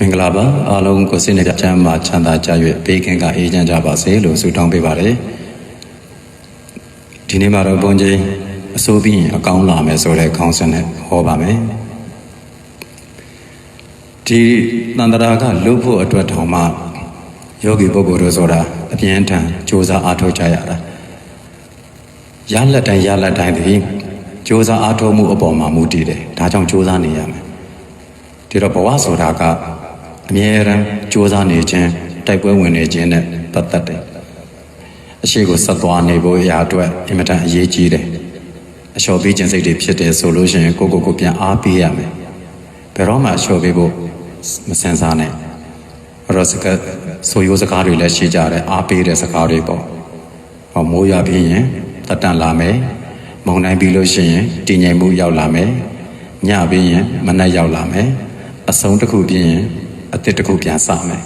မင်္ဂလာပါအားလုံးကိုစိတ်နှပြချမ်းသာချမ်းသာကြ၍ဘေးကင်းကအေးချမ်းကြပါစေလို့ဆုတောင်းပေးပါတယ်ဒီနေ့မှာတော့ဘုန်းကြီးအစိုးပြီးရင်အကောင်းလာမယ်ဆိုတဲ့ခေါင်းစဉ်နဲ့ဟောပါမယ်ဒီတန်တရာကလုဖို့အတွက်တောင်မှယောဂီပုဂ္ဂိုလ်တို့ဆိုတာအပြင်းထန်စ조사အားထုတ်ကြရတာရလက်တိုင်းရလက်တိုင်းဒီစ조사အားထုတ်မှုအပေါ်မှာမူတည်တယ်ဒါကြောင့်စ조사နေရမယ်ဒီတော့ဘဝဆိုတာက အမြဲတမ်းစ조사နေခြင်းတိုက်ပွဲဝင်နေခြင်းနဲ့ပတ်သက်တယ်အရှိကိုဆက်သွားနေဖို့အရာအတွက်အင်မတန်အရေးကြီးတယ်အလျှော်ပေးခြင်းစိတ်တွေဖြစ်တယ်ဆိုလို့ရှိရင်ကိုယ့်ကိုယ်ကိုပြန်အားပေးရမယ်ဘယ်တော့မှအလျှော်ပေးဖို့မစင်စားနဲ့အဲ့တော့စကားဆိုရိုးစကားတွေလည်းရှိကြတယ်အားပေးတဲ့စကားတွေပေါ့ဟောမိုးရပြီးရင်တတ်တန်လာမယ်မုန်တိုင်းပြီးလို့ရှိရင်တည်ငြိမ်မှုရောက်လာမယ်ညပြီးရင်မနက်ရောက်လာမယ်အဆုံးတစ်ခုပြီးရင် အသစ်တစ်ခုပြန်စမယ်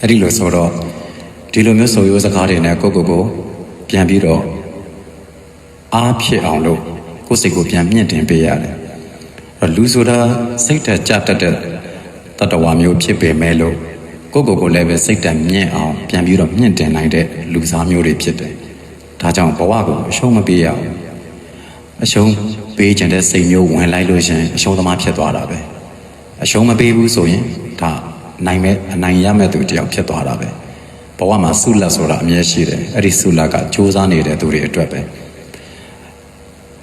အဲ့ဒီလိုဆိုတော့ဒီလိုမျိုးဆိုရိုးစကားတွေနဲ့ကိုယ့်ကိုယ်ကိုပြန်ပြီးတော့အားဖြစ်အောင်လို့ကိုယ်စိတ်ကိုပြန်မြင့်တင်ပေးရတယ်အဲ့တော့လူဆိုတာစိတ်တက်ကြတတ်တဲ့တတဝါမျိုးဖြစ်ပေမဲ့လို့ကိုယ့်ကိုယ်ကိုလည်းပဲစိတ်တက်မြင့်အောင်ပြန်ပြီးတော့မြင့်တင်နိုင်တဲ့လူစားမျိုးတွေဖြစ်တယ်ဒါကြောင့်ဘဝကိုအရှုံးမပေးရဘူးအရှုံးပေးခြင်းတဲ့စိတ်မျိုးဝင်လိုက်လို့ရှရင်အရှုံးသမားဖြစ်သွားတာပဲ အရှုံးမပေးဘူးဆိုရင်ဒါနိုင်မဲ့အနိုင်ရမဲ့သူတယောက်ဖြစ်သွားတာပဲဘဝမှာဆုလက်ဆိုတာအမြဲရှိတယ်အဲ့ဒီဆုလက်ကစူးစမ်းနေတဲ့သူတွေအတွက်ပဲ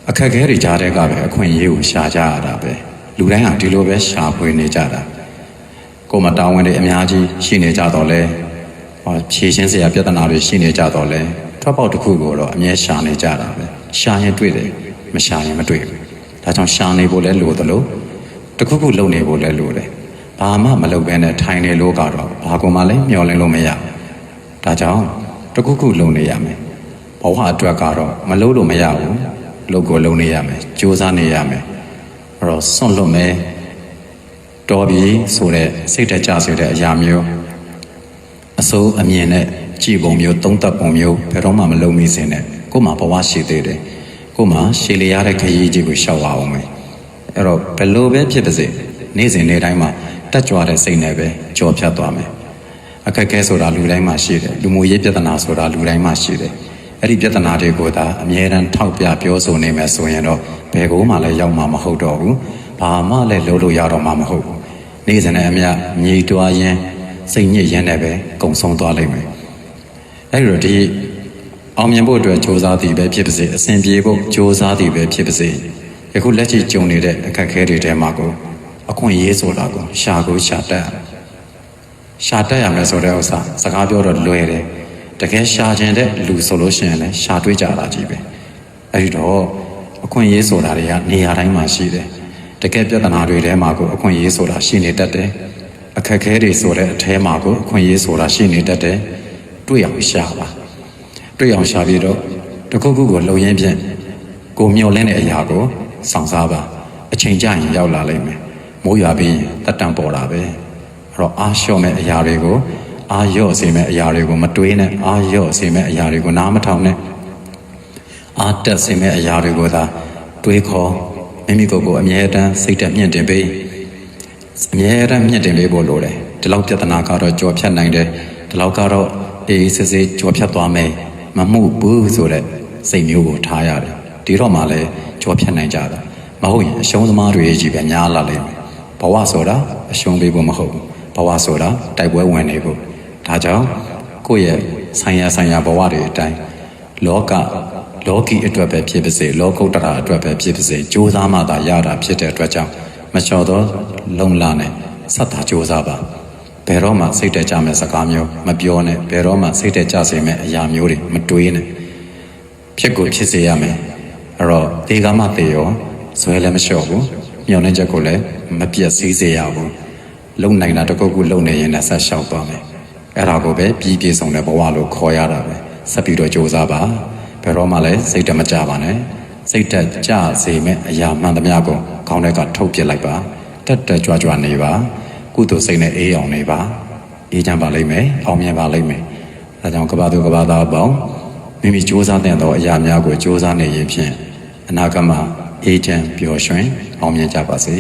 အခက်အခဲတွေကြားတဲ့ကပဲအခွင့်အရေးကိုရှာကြရတာပဲလူတိုင်းဟာဒီလိုပဲရှာဖွေနေကြတာကိုယ်မတောင်းဝင်တွေအများကြီးရှိနေကြတော့လဲဟောဖြေရှင်းစရာပြဿနာတွေရှိနေကြတော့လဲထွက်ပေါက်တစ်ခုကိုတော့အမြဲရှာနေကြတာပဲရှာရင်တွေ့တယ်မရှာရင်မတွေ့ဘူးဒါကြောင့်ရှာနေဖို့လဲလိုသလို တစ်ခုခုလုပ်နေဖို့လဲလိုတယ်ဘာမှမလုပ်ဘဲနဲ့ထိုင်နေလို့ကတော့ဘာကုန်မှလည်းမျောလင်းလို့မရဘူးဒါကြောင့်တစ်ခုခုလုပ်နေရမယ်ဘဝအတွက်ကတော့မလုပ်လို့မရဘူးလုပ်ကိုလုပ်နေရမယ်ကြိုးစားနေရမယ်အဲ့တော့စွန့်လွတ်မယ်တော်ပြီဆိုတဲ့စိတ်တကြဆိုတဲ့အရာမျိုးအစိုးအမြင်နဲ့ကြည်ပုံမျိုးသုံးသက်ပုံမျိုးဘယ်တော့မှမလုံးမိစေနဲ့ကို့မှာဘဝရှိသေးတယ်ကို့မှာရှည်လျားတဲ့ခရီးကြီးကိုရှောက်ပါအောင်မယ် အဲ့တော့ဘယ်လိုပဲဖြစ်ပါစေနေ့စဉ်နေ့တိုင်းမှာတက်ကြွတဲ့စိတ်နဲ့ပဲကြော်ဖြတ်သွားမယ်အခက်အခဲဆိုတာလူတိုင်းမှာရှိတယ်လူမှုရေးပြဿနာဆိုတာလူတိုင်းမှာရှိတယ်အဲ့ဒီပြဿနာတွေကိုသာအမြဲတမ်းထောက်ပြပြောဆိုနေမယ်ဆိုရင်တော့ဘယ်ကိုမှလည်းရောက်မှာမဟုတ်တော့ဘူးဘာမှလည်းလုပ်လို့ရတော့မှာမဟုတ်ဘူးနေ့စဉ်နဲ့အမျှမြေတွားရင်စိတ်ညစ်ရင်းနဲ့ပဲကုံဆုံးသွားလိမ့်မယ်အဲ့ဒီတော့ဒီအောင်မြင်ဖို့အတွက်စ조사သည်ပဲဖြစ်ပါစေအစဉ်ပြေဖို့စ조사သည်ပဲဖြစ်ပါစေ ယခုလက်ရှိကြုံနေတဲ့အခက်အခဲတွေထဲမှာကိုအခွင့်အရေးဆိုတာကိုရှာကိုရှာတတ်ရမယ်ရှာတတ်ရမယ်ဆိုတဲ့ဥစ္စာစကားပြောတော့လွယ်တယ်တကယ်ရှာခြင်းတဲ့လူဆိုလို့ရှိရင်လည်းရှာတွေးကြတာကြီးပဲအဲ့ဒီတော့အခွင့်အရေးဆိုတာတွေကနေရာတိုင်းမှာရှိတယ်တကယ်ပြဿနာတွေထဲမှာကိုအခွင့်အရေးဆိုတာရှိနေတတ်တယ်အခက်အခဲတွေဆိုတဲ့အထဲမှာကိုအခွင့်အရေးဆိုတာရှိနေတတ်တယ်တွေ့အောင်ရှာပါတွေ့အောင်ရှာပြီးတော့တခုခုကိုလုံရင်းဖြင့်ကိုမျောလင်းတဲ့အရာကို ဆောင်စားပါအချိန်ကျရင်ရောက်လာလိမ့်မယ်မိုးရွာပြီးတက်တံပေါ်တာပဲအဲ့တော့အားလျှော့မဲ့အရာတွေကိုအားလျော့စေမဲ့အရာတွေကိုမတွေးနဲ့အားလျော့စေမဲ့အရာတွေကိုနားမထောင်နဲ့အားတက်စေမဲ့အရာတွေကိုသာတွေးခေါ်မိမိကိုယ်ကိုအမြဲတမ်းစိတ်တက်မြင့်တင်ပေးအမြဲတမ်းမြင့်တင်ပေးဖို့လိုတယ်ဒီလောက်ပြဿနာကတော့ကြော်ဖြတ်နိုင်တယ်ဒီလောက်ကတော့အေးအေးဆေးဆေးကြော်ဖြတ်သွားမယ်မမှုဘူးဆိုတဲ့စိတ်မျိုးကိုထားရတယ် ဒီတော့မှလည်းကြော်ဖြတ်နိုင်ကြတာမဟုတ်ရင်အရှုံးသမားတွေကြီးပဲများလာလိမ့်မယ်ဘဝဆိုတာအရှုံးပေးဖို့မဟုတ်ဘူးဘဝဆိုတာတိုက်ပွဲဝင်နေဖို့ဒါကြောင့်ကိုယ့်ရဲ့ဆိုင်ရာဆိုင်ရာဘဝတွေအတိုင်းလောကလောကီအတွက်ပဲဖြစ်ပါစေလောကုတ္တရာအတွက်ပဲဖြစ်ပါစေကြိုးစားမှသာရတာဖြစ်တဲ့အတွက်ကြောင့်မလျှော်သောလုံလာနဲ့ဆက်တာကြိုးစားပါဘယ်တော့မှစိတ်တကြမဲ့စကားမျိုးမပြောနဲ့ဘယ်တော့မှစိတ်တကြစေမဲ့အရာမျိုးတွေမတွေးနဲ့ဖြစ်ကိုဖြစ်စေရမယ် အဲ့တော့ဒီကမှတေရောဇွဲလည်းမလျှော့ဘူးမျောနေချက်ကိုလည်းမပြတ်စည်းစေရဘူးလုံနိုင်တာတကုတ်ကုလုံနေရင်လည်းဆက်လျှောက်သွားမယ်အဲ့ဒါကိုပဲပြီးပြည့်စုံတဲ့ဘဝလို့ခေါ်ရတာပဲဆက်ပြီးတော့ကြိုးစားပါဘယ်တော့မှလည်းစိတ်တမကြပါနဲ့စိတ်တက်ကြစေမဲ့အရာမှန်သမျှကိုခေါင်းထဲကထုတ်ပြစ်လိုက်ပါတက်တက်ကြွကြွနေပါကုသိုလ်စိတ်နဲ့အေးအောင်နေပါအေးချမ်းပါလိမ့်မယ်အောင်မြင်ပါလိမ့်မယ်ဒါကြောင့်ကဘာသူကဘာသားပေါင်းမိမိစ조사တဲ့သောအရာများကိုစ조사နေရင်ဖြင့် အနာဂတ်မှာအေးချမ်းပျော်ရွှင်အောင်မြင်ကြပါစေ